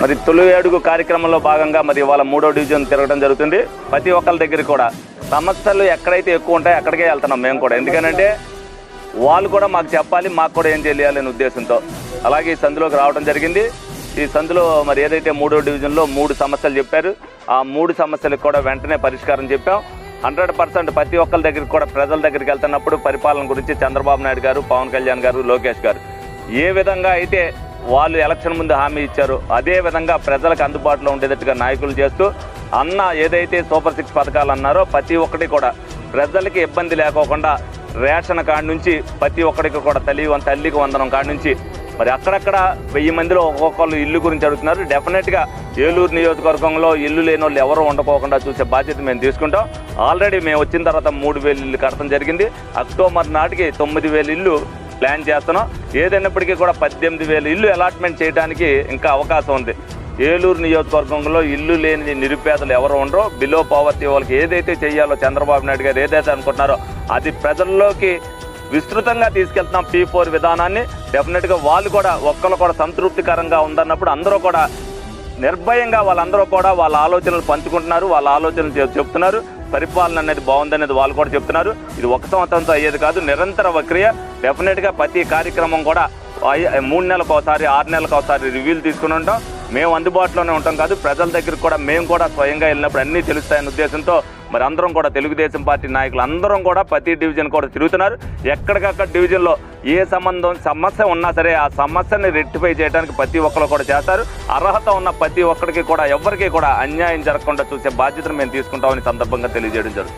మరి తొలి అడుగు కార్యక్రమంలో భాగంగా మరి ఇవాళ మూడో డివిజన్ తిరగడం జరుగుతుంది. ప్రతి ఒక్కరి దగ్గర కూడా సమస్యలు ఎక్కడైతే ఎక్కువ ఉంటాయో అక్కడికే వెళ్తున్నాం మేము కూడా. ఎందుకనంటే వాళ్ళు కూడా మాకు చెప్పాలి మాకు కూడా ఏం తెలియాలనే ఉద్దేశంతో. అలాగే ఈ సందులోకి రావడం జరిగింది. ఈ సందులో మరి ఏదైతే మూడో డివిజన్లో మూడు సమస్యలు చెప్పారు ఆ మూడు సమస్యలకు కూడా వెంటనే పరిష్కారం చెప్పాం. హండ్రెడ్ పర్సెంట్ ప్రతి ఒక్కరి దగ్గరికి కూడా ప్రజల దగ్గరికి వెళ్తున్నప్పుడు పరిపాలన గురించి చంద్రబాబు నాయుడు గారు పవన్ కళ్యాణ్ గారు లోకేష్ గారు ఏ విధంగా అయితే వాళ్ళు ఎలక్షన్ ముందు హామీ ఇచ్చారు. అదే విధంగా ప్రజలకు అందుబాటులో ఉండేటట్టుగా నాయకులు చేస్తూ అన్న ఏదైతే సూపర్ సిక్స్ పథకాలు అన్నారో ప్రతి ఒక్కటి కూడా ప్రజలకి ఇబ్బంది లేకోకుండా రేషన్ కాడ నుంచి ప్రతి ఒక్కడికి కూడా తల్లి తల్లికి వందనం కాడి నుంచి మరి అక్కడక్కడ వెయ్యి మందిలో ఒక్కొక్కళ్ళు ఇల్లు గురించి అడుగుతున్నారు. డెఫినెట్గా ఏలూరు నియోజకవర్గంలో ఇల్లు లేని వాళ్ళు ఎవరు ఉండకోకుండా చూసే బాధ్యత మేము తీసుకుంటాం. ఆల్రెడీ మేము వచ్చిన తర్వాత మూడు వేలు ఇల్లు కట్టడం జరిగింది. అక్టోబర్ నాటికి తొమ్మిది వేలు ఇల్లు ప్లాన్ చేస్తున్నాం. ఏదైనప్పటికీ కూడా పద్దెనిమిది వేలు ఇల్లు అలాట్మెంట్ చేయడానికి ఇంకా అవకాశం ఉంది. ఏలూరు నియోజకవర్గంలో ఇల్లు లేని నిరుపేదలు ఎవరు ఉండరో. బిలో పావర్టీ వాళ్ళకి ఏదైతే చేయాలో చంద్రబాబు నాయుడు గారు ఏదైతే అనుకుంటున్నారో అది ప్రజల్లోకి విస్తృతంగా తీసుకెళ్తున్నాం పీ ఫోర్ విధానాన్ని. డెఫినెట్గా వాళ్ళు కూడా ఒక్కరు కూడా సంతృప్తికరంగా ఉందన్నప్పుడు అందరూ కూడా నిర్భయంగా వాళ్ళందరూ కూడా వాళ్ళ ఆలోచనలు పంచుకుంటున్నారు. వాళ్ళ ఆలోచనలు చెప్తున్నారు. పరిపాలన అనేది బాగుందనేది వాళ్ళు కూడా చెప్తున్నారు. ఇది ఒక సంవత్సరంతో అయ్యేది కాదు. నిరంతర ప్రక్రియ డెఫినెట్గా ప్రతి కార్యక్రమం కూడా మూడు నెలలకు ఒకసారి ఆరు నెలలకు ఒకసారి రివ్యూలు తీసుకుని ఉంటాం. మేము అందుబాటులోనే ఉంటాం కాదు ప్రజల దగ్గరికి కూడా మేము కూడా స్వయంగా వెళ్ళినప్పుడు అన్నీ తెలుస్తాయనే ఉద్దేశంతో మరి అందరం కూడా తెలుగుదేశం పార్టీ నాయకులు అందరం కూడా ప్రతి డివిజన్ కూడా తిరుగుతున్నారు. ఎక్కడికక్కడ డివిజన్లో ఏ సంబంధం సమస్య ఉన్నా సరే ఆ సమస్యని రెక్టిఫై చేయడానికి ప్రతి ఒక్కరు కూడా చేస్తారు. అర్హత ఉన్న ప్రతి ఒక్కరికి కూడా ఎవరికి కూడా అన్యాయం జరగకుండా చూసే బాధ్యతను మేము తీసుకుంటామని సందర్భంగా తెలియజేయడం జరుగుతుంది.